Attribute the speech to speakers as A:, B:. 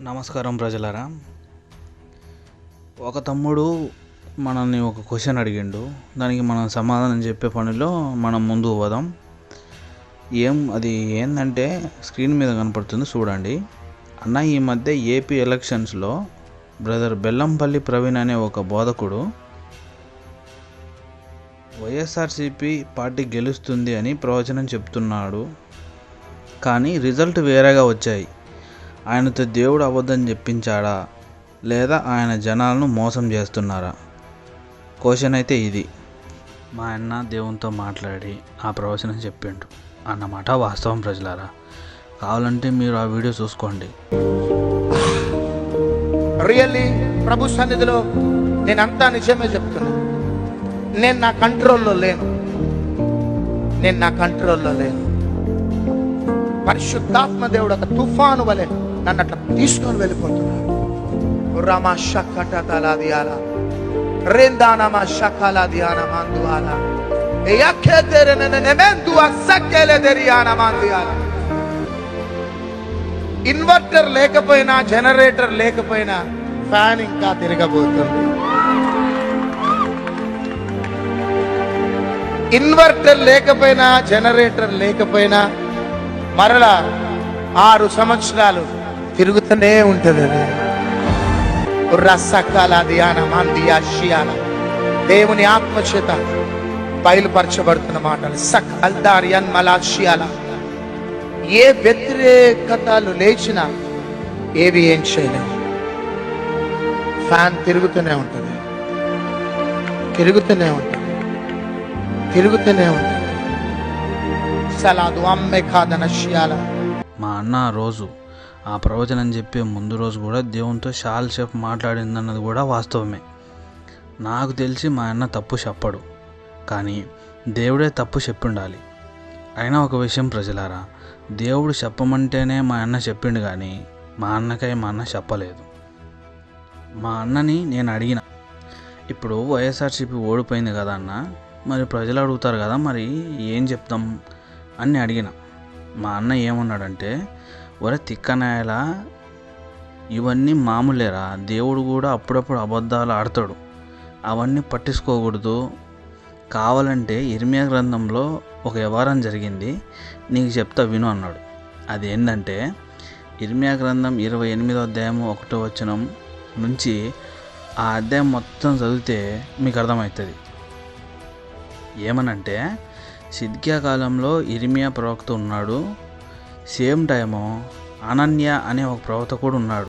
A: నమస్కారం ప్రజలారా. ఒక తమ్ముడు మనల్ని ఒక క్వశ్చన్ అడిగిండు. దానికి మనం సమాధానం చెప్పే పనిలో మనం ముందుకు పోదాం. ఏం అది ఏంటంటే స్క్రీన్ మీద కనపడుతుంది చూడండి. అన్న ఈ మధ్య ఏపీ ఎలక్షన్స్లో బ్రదర్ బెల్లంపల్లి ప్రవీణ్ అనే ఒక బోధకుడు వైఎస్ఆర్సీపీ పార్టీ గెలుస్తుంది అని ప్రవచనం చెప్తున్నాడు. కానీ రిజల్ట్ వేరేగా వచ్చాయి. ఆయనతో దేవుడు అబద్ధం చెప్పించాడా? లేదా ఆయన జనాలను మోసం చేస్తున్నారా? క్వశ్చన్ అయితే ఇది. మా అన్న దేవునితో మాట్లాడి ఆ ప్రవచనం చెప్పిండు. అన్నమాట వాస్తవం ప్రజలారా. కావాలంటే మీరు ఆ వీడియో చూసుకోండి.
B: రియల్లీ ప్రభు సన్నిధిలో నేను అంతా నిజమే చెప్తున్నా. నేను నా కంట్రోల్లో లేను. నేను నా కంట్రోల్లో లేను. పరిశుద్ధాత్మ దేవుడు ఒక తుఫాను వలె నన్ను అట్లా తీసుకొని వెళ్ళిపోతున్నాడు. రామా షక్కట తలాదియాల రెందానమా షకాల దియాన మందువాల తెరియాన ఇన్వర్టర్ లేకపోయినా జనరేటర్ లేకపోయినా ఫ్యాన్ ఇంకా తిరగబోతుంది. ఇన్వర్టర్ లేకపోయినా జనరేటర్ లేకపోయినా మరలా ఆరు సంవత్సరాలు తిరుగుతూనే ఉంటుంది అది. రసకాల ధ్యానం మందియా దేవుని ఆత్మచేత బయలుపరచబడుతున్న మాటలు సక్ అల్దారియన్ మలాషియాల ఏ వ్యతిరేకతలు లేచినా ఏవి ఏం చేయలేము ఫ్యాన్ తిరుగుతూనే ఉంటుంది. తిరుగుతూనే ఉంటుంది. తిరుగుతూనే ఉంటుంది. సలాదు అమ్మే కాదన
A: మా అన్న రోజు ఆ ప్రవచనం చెప్పే ముందు రోజు కూడా దేవునితో చాలాసేపు మాట్లాడిందన్నది కూడా వాస్తవమే. నాకు తెలిసి మా అన్న తప్పు చెప్పడు కానీ దేవుడే తప్పు చెప్పిండాలి. అయినా ఒక విషయం ప్రజలారా దేవుడు చెప్పమంటేనే మా అన్న చెప్పిండు కానీ మా అన్నకై మా అన్న చెప్పలేదు. మా అన్నని నేను అడిగిన ఇప్పుడు వైఎస్ఆర్సీపీ ఓడిపోయింది కదా అన్న మరి ప్రజలు అడుగుతారు కదా మరి ఏం చెప్తాం? అని అడిగిన. మా అన్న ఏమన్నాడంటే ఒరే తిక్కనాయలా ఇవన్నీ మామూలేరా? దేవుడు కూడా అప్పుడప్పుడు అబద్ధాలు ఆడతాడు. అవన్నీ పట్టించుకోకూడదు. కావాలంటే ఇర్మియా గ్రంథంలో ఒక వ్యవహారం జరిగింది. నీకు చెప్తా విను అన్నాడు. అదేంటంటే ఇర్మియా గ్రంథం ఇరవై ఎనిమిదో అధ్యాయం ఒకటో వచనం నుంచి ఆ అధ్యాయం మొత్తం చదివితే మీకు అర్థమవుతుంది. ఏమనంటే సిద్కియా కాలంలో ఇర్మియా ప్రవక్త ఉన్నాడు. సేమ్ టైము అనన్య అనే ఒక ప్రవక్త కూడా ఉన్నాడు.